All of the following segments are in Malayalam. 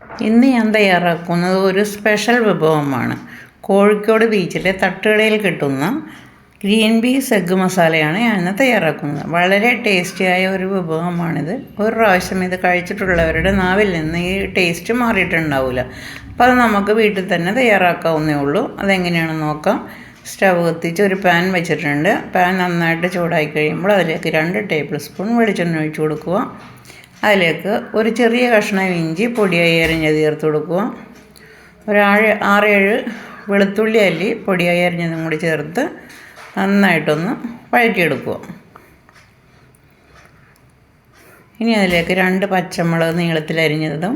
ഇന്ന് ഞാൻ തയ്യാറാക്കുന്നത് ഒരു സ്പെഷ്യൽ വിഭവമാണ്. കോഴിക്കോട് ബീച്ചിലെ തട്ടുകടയിൽ കിട്ടുന്ന ഗ്രീൻ പീസ് എഗ്ഗ് മസാലയാണ് ഞാൻ ഇന്ന് തയ്യാറാക്കുന്നത്. വളരെ ടേസ്റ്റിയായ ഒരു വിഭവമാണിത്. ഒരു പ്രാവശ്യം ഇത് കഴിച്ചിട്ടുള്ളവരുടെ നാവിൽ നിന്ന് ഈ ടേസ്റ്റ് മാറിയിട്ടുണ്ടാവില്ല അപ്പോൾ അത് നമുക്ക് വീട്ടിൽ തന്നെ തയ്യാറാക്കാവുന്നേ ഉള്ളൂ. അതെങ്ങനെയാണെന്ന് നോക്കാം. സ്റ്റവ് കത്തിച്ച് ഒരു പാൻ വെച്ചിട്ടുണ്ട്. പാൻ നന്നായിട്ട് ചൂടായി കഴിയുമ്പോൾ അതിലേക്ക് രണ്ട് ടേബിൾ സ്പൂൺ വെളിച്ചെണ്ണ ഒഴിച്ച് കൊടുക്കുക. അതിലേക്ക് ഒരു ചെറിയ കഷ്ണം ഇഞ്ചി പൊടിയായി അരിഞ്ഞത് ചേർത്ത് കൊടുക്കുക. ഒരാഴ് ആറേഴ് വെളുത്തുള്ളി അല്ലി പൊടിയായി അരിഞ്ഞതും കൂടി ചേർത്ത് നന്നായിട്ടൊന്ന് വഴറ്റിയെടുക്കുക. ഇനി അതിലേക്ക് രണ്ട് പച്ചമുളക് നീളത്തിൽ അരിഞ്ഞതും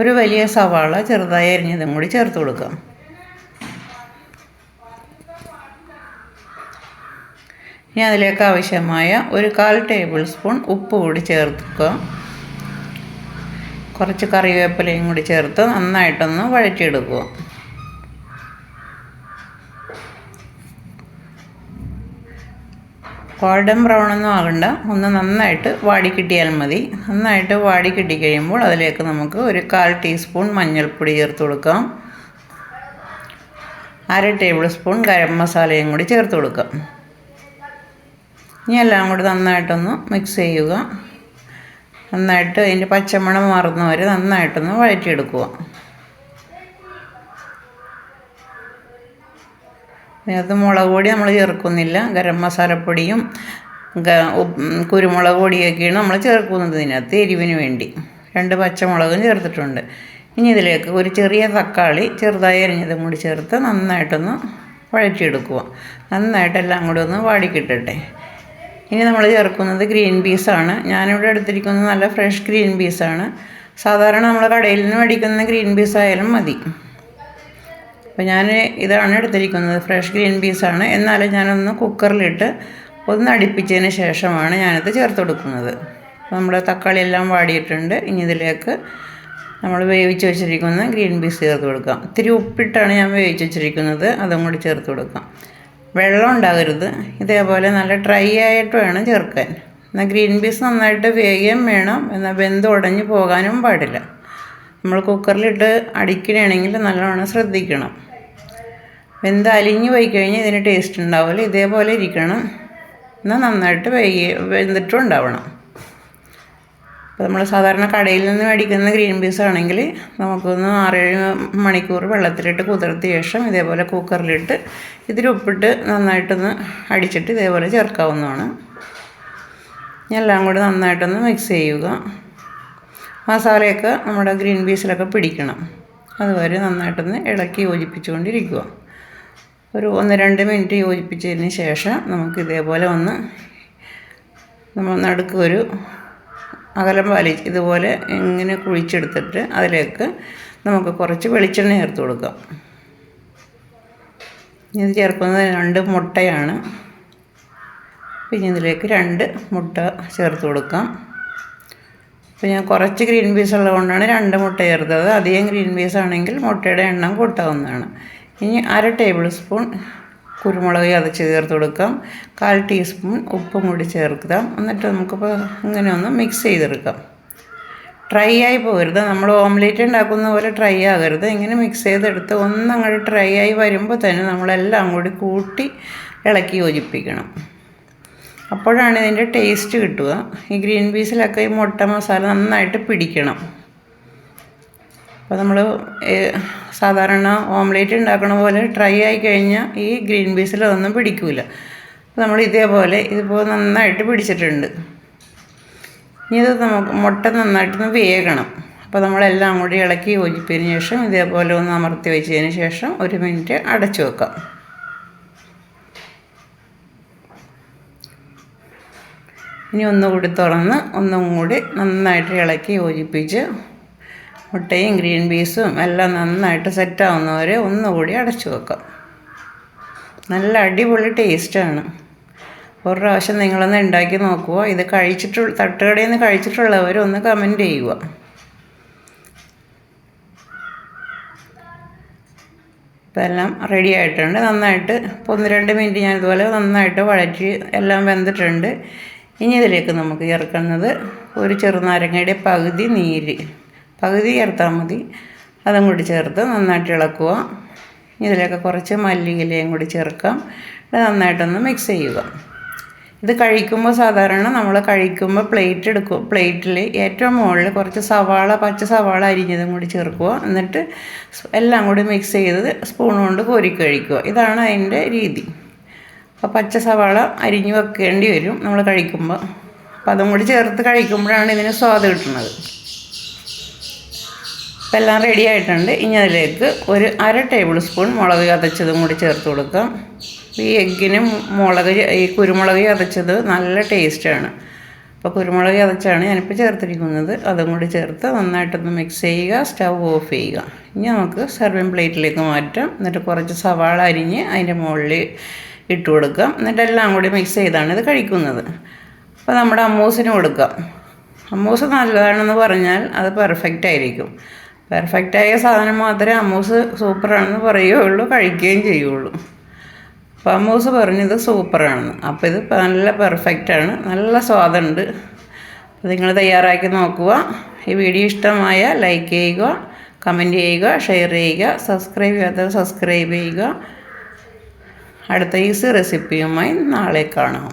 ഒരു വലിയ സവാള ചെറുതായി അരിഞ്ഞതും കൂടി ചേർത്ത് കൊടുക്കാം. ഇനി അതിലേക്ക് ആവശ്യമായ ഒരു കാൽ ടേബിൾ സ്പൂൺ ഉപ്പ് കൂടി ചേർക്കുക. കുറച്ച് കറിവേപ്പിലയും കൂടി ചേർത്ത് നന്നായിട്ടൊന്ന് വഴറ്റിയെടുക്കുക. ഗോൾഡൻ ബ്രൗൺ ഒന്നും ആകണ്ട. ഒന്ന് നന്നായിട്ട് വാടിക്കിട്ടിയാൽ മതി. നന്നായിട്ട് വാടി കിട്ടി കഴിയുമ്പോൾ അതിലേക്ക് നമുക്ക് ഒരു കാൽ ടീസ്പൂൺ മഞ്ഞൾപ്പൊടി ചേർത്ത് കൊടുക്കാം. അര ടേബിൾ സ്പൂൺ ഗരം മസാലയും കൂടി ചേർത്ത് കൊടുക്കാം. ഇനി എല്ലാം കൂടി നന്നായിട്ടൊന്ന് മിക്സ് ചെയ്യുക. നന്നായിട്ട് അതിന്റെ പച്ചമണം മാറുന്ന വരെ നന്നായിട്ടൊന്ന് വഴറ്റിയെടുക്കുക. അത് മുളക് പൊടി നമ്മൾ ചേർക്കുന്നില്ല. ഗരം മസാലപ്പൊടിയും കുരുമുളക് പൊടിയൊക്കെയാണ് നമ്മൾ ചേർക്കുന്നത് ഇതിനകത്ത് എരിവിന് വേണ്ടി. രണ്ട് പച്ചമുളകും ചേർത്തിട്ടുണ്ട്. ഇനി ഇതിലേക്ക് ഒരു ചെറിയ തക്കാളി ചെറുതായി അരിഞ്ഞതും കൂടി ചേർത്ത് നന്നായിട്ടൊന്ന് വഴറ്റിയെടുക്കുക. നന്നായിട്ടെല്ലാം കൂടി ഒന്ന് വാടിക്കിട്ടട്ടെ. ഇനി നമ്മൾ ചേർക്കുന്നത് ഗ്രീൻ പീസാണ് ഞാനിവിടെ എടുത്തിരിക്കുന്നത് നല്ല ഫ്രഷ് ഗ്രീൻ പീസാണ് സാധാരണ നമ്മൾ കടയിൽ നിന്ന് മേടിക്കുന്ന ഗ്രീൻ പീസ് ആയാലും മതി. അപ്പോൾ ഞാൻ ഇതാണ് എടുത്തിരിക്കുന്നത് ഫ്രഷ് ഗ്രീൻ പീസാണ് എന്നാലും ഞാനൊന്ന് കുക്കറിലിട്ട് ഒന്ന് അടുപ്പിച്ചതിന് ശേഷമാണ് ഞാനിത് ചേർത്ത് കൊടുക്കുന്നത്. നമ്മുടെ തക്കാളി എല്ലാം വാടിയിട്ടുണ്ട്. ഇനി ഇതിലേക്ക് നമ്മൾ വേവിച്ച് വെച്ചിരിക്കുന്ന ഗ്രീൻ പീസ് ചേർത്ത് കൊടുക്കാം. ഇത്തിരി ഉപ്പിട്ടാണ് ഞാൻ വേവിച്ച് വെച്ചിരിക്കുന്നത്. അതും കൂടി ചേർത്ത് കൊടുക്കാം. വെള്ളം ഉണ്ടാകരുത്. ഇതേപോലെ നല്ല ഡ്രൈ ആയിട്ട് വേണം ചേർക്കാൻ. എന്നാൽ ഗ്രീൻ പീസ് നന്നായിട്ട് വേഗം വേണം. എന്നാൽ വെന്ത് ഉടഞ്ഞു പോകാനും പാടില്ല. നമ്മൾ കുക്കറിലിട്ട് അടിക്കണമെങ്കിൽ നല്ലവണ്ണം ശ്രദ്ധിക്കണം. വെന്ത് അലിഞ്ഞു പോയി കഴിഞ്ഞാൽ ഇതിന് ടേസ്റ്റ് ഉണ്ടാവില്ല. ഇതേപോലെ ഇരിക്കണം. എന്നാൽ നന്നായിട്ട് വേഗം വെന്തിട്ടും ഉണ്ടാവണം. അപ്പോൾ നമ്മൾ സാധാരണ കടയിൽ നിന്ന് മേടിക്കുന്ന ഗ്രീൻ പീസ് ആണെങ്കിൽ നമുക്കൊന്ന് ആറേഴ് മണിക്കൂർ വെള്ളത്തിലിട്ട് കുതിർത്തിയ ശേഷം ഇതേപോലെ കുക്കറിലിട്ട് ഇതിൽ ഉപ്പിട്ട് നന്നായിട്ടൊന്ന് അടിച്ചിട്ട് ഇതേപോലെ ചേർക്കാവുന്നതാണ്. എല്ലാം കൂടി നന്നായിട്ടൊന്ന് മിക്സ് ചെയ്യുക. മസാലയൊക്കെ നമ്മുടെ ഗ്രീൻ പീസിലൊക്കെ പിടിക്കണം. അതുവരെ നന്നായിട്ടൊന്ന് ഇളക്കി യോജിപ്പിച്ചുകൊണ്ടിരിക്കുക. ഒരു ഒന്ന് രണ്ട് മിനിറ്റ് യോജിപ്പിച്ചതിന് ശേഷം നമുക്ക് ഇതേപോലെ ഒന്ന് നമ്മൾ നടുക്ക് ഒരു അകലം വലി ഇതുപോലെ ഇങ്ങനെ കുഴിച്ചെടുത്തിട്ട് അതിലേക്ക് നമുക്ക് കുറച്ച് വെളിച്ചെണ്ണ ചേർത്ത് കൊടുക്കാം. ഇത് ചേർക്കുന്നത് രണ്ട് മുട്ടയാണ്. പിന്നെ ഇതിലേക്ക് രണ്ട് മുട്ട ചേർത്ത് കൊടുക്കാം. അപ്പോൾ ഞാൻ കുറച്ച് ഗ്രീൻ പീസ് ഉള്ളതുകൊണ്ടാണ് രണ്ട് മുട്ട ചേർത്തത്. അധികം ഗ്രീൻ പീസ് ആണെങ്കിൽ മുട്ടയുടെ എണ്ണം കൂട്ടാവുന്നതാണ്. ഇനി അര ടേബിൾ സ്പൂൺ കുരുമുളക് അത് ചേർത്ത് കൊടുക്കാം. കാൽ ടീസ്പൂൺ ഉപ്പും കൂടി ചേർക്കാം. എന്നിട്ട് നമുക്കിപ്പോൾ ഇങ്ങനെ ഒന്ന് മിക്സ് ചെയ്തെടുക്കാം. ഡ്രൈ ആയി പോകരുത്. നമ്മൾ ഓംലേറ്റ് ഉണ്ടാക്കുന്ന പോലെ ഡ്രൈ ആകരുത്. ഇങ്ങനെ മിക്സ് ചെയ്തെടുത്ത് ഒന്നങ്ങോട്ട് ഡ്രൈ ആയി വരുമ്പോൾ തന്നെ നമ്മളെല്ലാം കൂടി കൂട്ടി ഇളക്കി യോജിപ്പിക്കണം. അപ്പോഴാണ് ഇതിന്റെ ടേസ്റ്റ് കിട്ടുക. ഈ ഗ്രീൻ പീസിലൊക്കെ ഈ മുട്ട മസാല നന്നായിട്ട് പിടിക്കണം. അപ്പോൾ നമ്മൾ സാധാരണ ഓംലേറ്റ് ഉണ്ടാക്കണ പോലെ ട്രൈ ആയി കഴിഞ്ഞാൽ ഈ ഗ്രീൻ പീസിലൊന്നും പിടിക്കില്ല അപ്പോൾ നമ്മൾ ഇതേപോലെ ഇതിപ്പോൾ നന്നായിട്ട് പിടിച്ചിട്ടുണ്ട്. ഇനി ഇത് നമുക്ക് മുട്ട നന്നായിട്ടൊന്ന് വേകണം. അപ്പോൾ നമ്മളെല്ലാം കൂടി ഇളക്കി യോജിപ്പതിന് ശേഷം ഇതേപോലെ ഒന്ന് അമർത്തി വെച്ചതിന് ശേഷം ഒരു മിനിറ്റ് അടച്ചു വെക്കാം. ഇനി ഒന്നുകൂടി തുറന്ന് ഒന്നും കൂടി നന്നായിട്ട് ഇളക്കി യോജിപ്പിച്ച് മുട്ടയും ഗ്രീൻ പീസും എല്ലാം നന്നായിട്ട് സെറ്റാവുന്നവരെ ഒന്നുകൂടി അടച്ചു വെക്കാം. നല്ല അടിപൊളി ടേസ്റ്റാണ്. ഒരു പ്രാവശ്യം നിങ്ങളൊന്ന് ഉണ്ടാക്കി നോക്കുക ഇത് കഴിച്ചിട്ടുള്ള തട്ടുകടയിൽ നിന്ന് കഴിച്ചിട്ടുള്ളവർ ഒന്ന് കമന്റ് ചെയ്യുക. ഇപ്പം എല്ലാം റെഡി ആയിട്ടുണ്ട്. നന്നായിട്ട് ഇപ്പോൾ ഒന്ന് രണ്ട് മിനിറ്റ് ഞാൻ ഇതുപോലെ നന്നായിട്ട് വഴറ്റി എല്ലാം വെന്തിട്ടുണ്ട്. ഇനി ഇതിലേക്ക് നമുക്ക് ചേർക്കുന്നത് ഒരു ചെറുനാരങ്ങയുടെ പകുതി നീര്. പകുതി ചേർത്താൽ മതി. അതും കൂടി ചേർത്ത് നന്നായിട്ട് ഇളക്കുക. ഇതിലേക്ക് കുറച്ച് മല്ലിയിലയും കൂടി ചേർക്കാം. ഇത് നന്നായിട്ടൊന്ന് മിക്സ് ചെയ്യുക. ഇത് കഴിക്കുമ്പോൾ സാധാരണ നമ്മൾ കഴിക്കുമ്പോൾ പ്ലേറ്റ് എടുക്കും. പ്ലേറ്റിൽ ഏറ്റവും മുകളിൽ കുറച്ച് സവാള പച്ച സവാള അരിഞ്ഞതും കൂടി ചേർക്കുക. എന്നിട്ട് എല്ലാം കൂടി മിക്സ് ചെയ്ത് സ്പൂൺ കൊണ്ട് കോരി കഴിക്കുക. ഇതാണ് അതിന്റെ രീതി. അപ്പോൾ പച്ച സവാള അരിഞ്ഞ് വെക്കേണ്ടി വരും നമ്മൾ കഴിക്കുമ്പോൾ. അപ്പോൾ അതും കൂടി ചേർത്ത് കഴിക്കുമ്പോഴാണ് ഇതിന് സ്വാദ് കിട്ടുന്നത്. ഇപ്പം എല്ലാം റെഡി ആയിട്ടുണ്ട്. ഇനി അതിലേക്ക് ഒരു അര ടേബിൾ സ്പൂൺ മുളക് ചതച്ചതും കൂടി ചേർത്ത് കൊടുക്കാം. ഈ എഗ്ഗിന് മുളക് ഈ കുരുമുളക് ചതച്ചത് നല്ല ടേസ്റ്റാണ് അപ്പോൾ കുരുമുളക് ചതച്ചാണ് ഞാനിപ്പോൾ ചേർത്തിരിക്കുന്നത്. അതും കൂടി ചേർത്ത് നന്നായിട്ടൊന്ന് മിക്സ് ചെയ്യുക സ്റ്റവ് ഓഫ് ചെയ്യുക. ഇനി നമുക്ക് സെർവിങ് പ്ലേറ്റിലേക്ക് മാറ്റാം. എന്നിട്ട് കുറച്ച് സവാള അരിഞ്ഞ് അതിന്റെ മുകളിൽ ഇട്ട് കൊടുക്കാം. എന്നിട്ട് എല്ലാം കൂടി മിക്സ് ചെയ്താണ് ഇത് കഴിക്കുന്നത്. അപ്പോൾ നമ്മുടെ അമ്മൂസിന് കൊടുക്കാം. അമ്മൂസ് നല്ലതാണെന്ന് പറഞ്ഞാൽ അത് പെർഫെക്റ്റ് ആയിരിക്കും. പെർഫെക്റ്റായ സാധനം മാത്രമേ അമ്മൂസ് സൂപ്പറാണെന്ന് പറയുകയുള്ളൂ കഴിക്കുകയും ചെയ്യുള്ളൂ അപ്പോൾ അമ്മൂസ് പറഞ്ഞത് സൂപ്പറാണെന്ന് അപ്പോൾ ഇത് നല്ല പെർഫെക്റ്റാണ് നല്ല സ്വാദുണ്ട്. നിങ്ങൾ തയ്യാറാക്കി നോക്കുക. ഈ വീഡിയോ ഇഷ്ടമായ ലൈക്ക് ചെയ്യുക കമന്റ് ചെയ്യുക ഷെയർ ചെയ്യുക സബ്സ്ക്രൈബ് ചെയ്യാത്തവർ സബ്സ്ക്രൈബ് ചെയ്യുക. അടുത്ത ഈസി റെസിപ്പിയുമായി നാളെ കാണാം.